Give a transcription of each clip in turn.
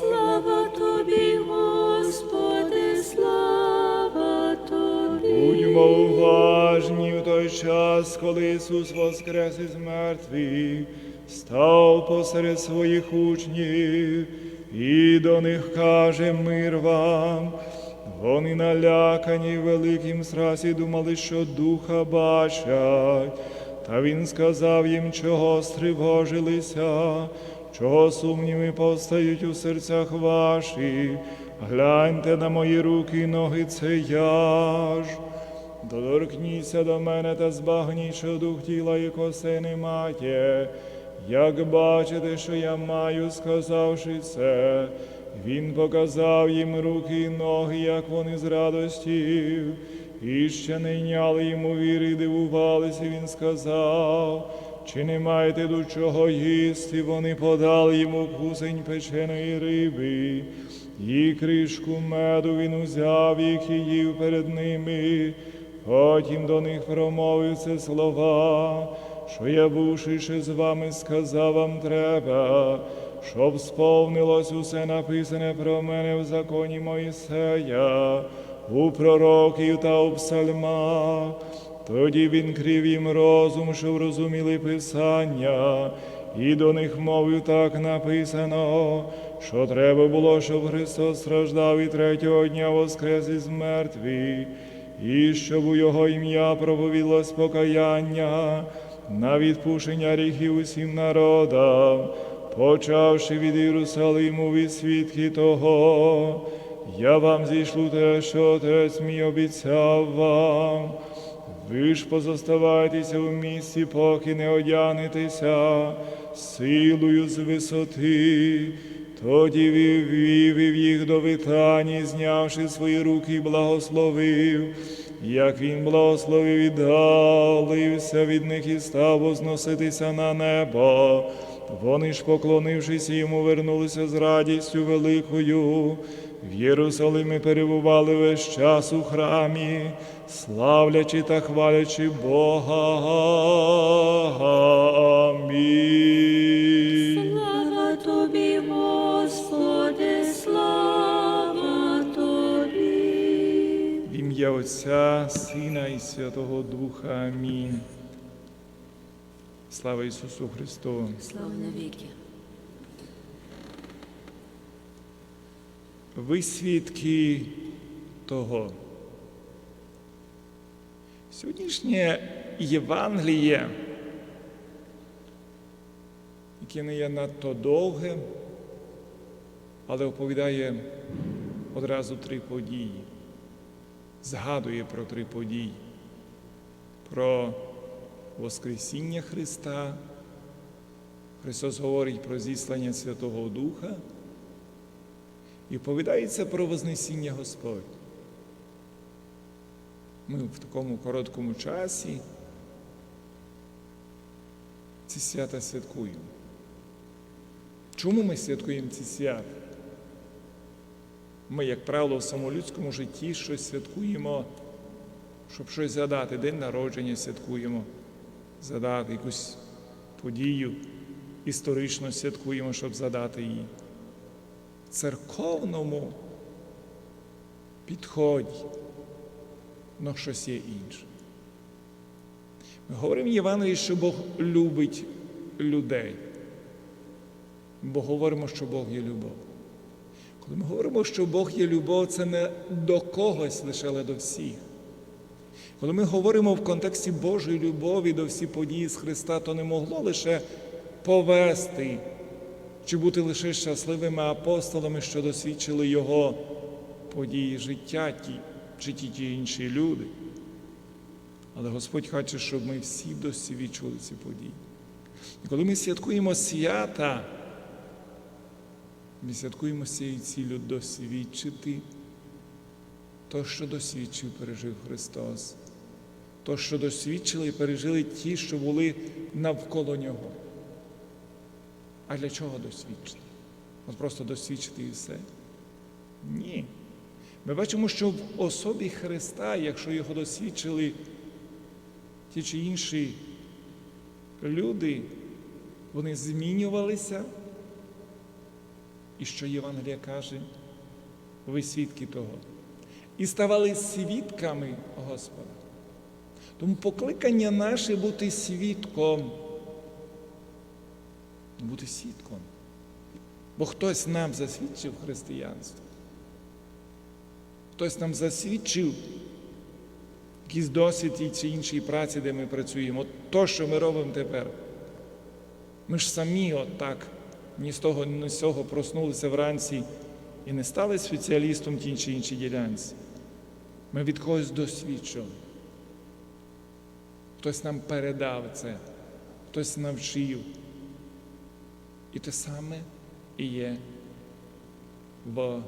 Слава тобі, Господи, слава тобі. Будьмо уважні в той час, коли Ісус воскрес із мертвих, став посеред своїх учнів і до них каже мир вам. Вони налякані в великім страсі думали, що духа бачать. Та він сказав їм, чого стривожилися, чого сумніви повстають у серцях ваших. Гляньте на мої руки і ноги, це я ж. Доторкніться до мене та збагніть, що дух тіла і коси немає. Як бачите, що я маю, сказавши це, він показав їм руки і ноги, як вони з радостів, і ще не йняли йому віри, і дивувалися, він сказав, чи не маєте до чого їсти? Вони подали йому кусень печеної риби, і кришку меду він узяв їх і їв перед ними. Потім до них промовив це слова, що я бувши ще з вами, сказав вам треба, щоб сповнилось усе написане про мене в законі Моїсея, у пророків та у псальмах. Тоді він крив їм розум, щоб розуміли Писання, і до них мовив так написано, що треба було, щоб Христос страждав і третього дня воскрес із мертвих, і щоб у Його ім'я проповілось покаяння на відпущення гріхів усім народам, почавши від Єрусалиму від свідки того, я вам зійшлю те, що Отець мій обіцяв вам. Ви ж позоставайтеся в місті, поки не одягнетеся силою з висоти. Тоді вивів їх до Витані, знявши свої руки, благословив. Як він благословив, віддалився від них і став возноситися на небо. Вони ж, поклонившись йому, вернулися з радістю великою. В Єрусалимі перебували весь час у храмі, славлячи та хвалячи Бога. Амінь. Слава тобі, Господи, слава тобі. В ім'я Отця, Сина і Святого Духа. Амінь. Слава Ісусу Христу! Слава навіки. Ви свідки того. Сьогоднішнє Євангеліє, яке не є надто довге, але оповідає одразу три події, згадує про три події, про Воскресіння Христа. Христос говорить про зіслання Святого Духа. І оповідається про Вознесіння Господь. Ми в такому короткому часі ці свята святкуємо. Чому ми святкуємо ці свята? Ми, як правило, в самолюдському житті щось святкуємо, щоб щось згадати, день народження святкуємо, згадати якусь подію, історично святкуємо, щоб згадати її церковному підході, но щось є інше. Ми говоримо в Євангелії, що Бог любить людей, бо говоримо, що Бог є любов. Коли ми говоримо, що Бог є любов, це не до когось лише, але до всіх. Коли ми говоримо в контексті Божої любові до всіх події з Христа, то не могло лише повести чи бути лише щасливими апостолами, що досвідчили Його події життя, ті, чи ті ті інші люди. Але Господь хоче, щоб ми всі досвідчили ці події. І коли ми святкуємо свята, ми святкуємо цією ціллю досвідчити то, що досвідчив, пережив Христос, то, що досвідчили і пережили ті, що були навколо Нього. А для чого досвідчити? От просто досвідчити і все? Ні. Ми бачимо, що в особі Христа, якщо його досвідчили ті чи інші люди, вони змінювалися. І що Євангелія каже, ви свідки того. І ставали свідками Господа. Тому покликання наше бути свідком. Бути свідком. Бо хтось нам засвідчив християнство. Хтось нам засвідчив якийсь досвід тій чи іншій праці, де ми працюємо. От то, що ми робимо тепер. Ми ж самі отак ні з того, ні з цього проснулися вранці і не стали спеціалістом тій чи іншій ділянці. Ми від когось досвідчили. Хтось нам передав це, хтось навчив. І те саме і є в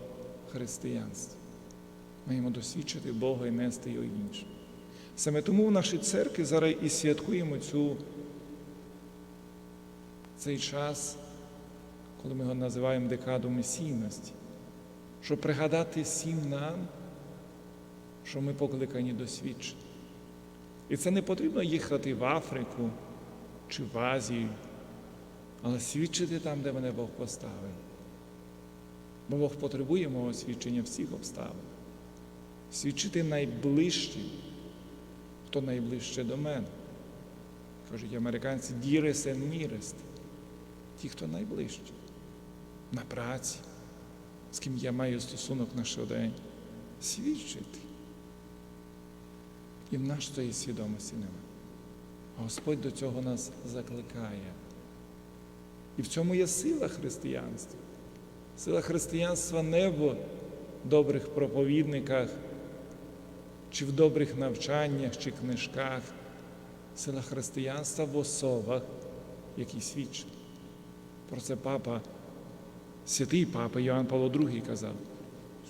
християнстві. Маємо досвідчити Бога і нести його іншим. Саме тому в нашій церкві зараз і святкуємо цю, цей час, коли ми його називаємо декаду месійності, щоб пригадати всім нам, що ми покликані досвідчити. І це не потрібно їхати в Африку чи в Азію, але свідчити там, де мене Бог поставив. Бо Бог потребує мого свідчення всіх обставин. Свідчити найближчим, хто найближче до мене. Кажуть американці дірес and. Ті, хто найближче. На праці, з ким я маю стосунок на щодень. Свідчити. І в нас тої свідомості немає. Господь до цього нас закликає. І в цьому є сила християнства. Сила християнства не в добрих проповідниках, чи в добрих навчаннях, чи книжках. Сила християнства в особах, які свідчать. Про це папа, святий папа Йоанн Павло II казав.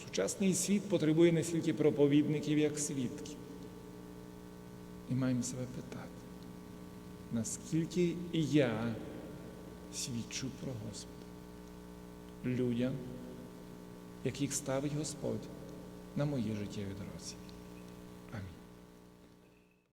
Сучасний світ потребує не стільки проповідників, як свідків. І маємо себе питати, наскільки я свідчу про Господа людям, яких ставить Господь на моїй життєвій дорозі.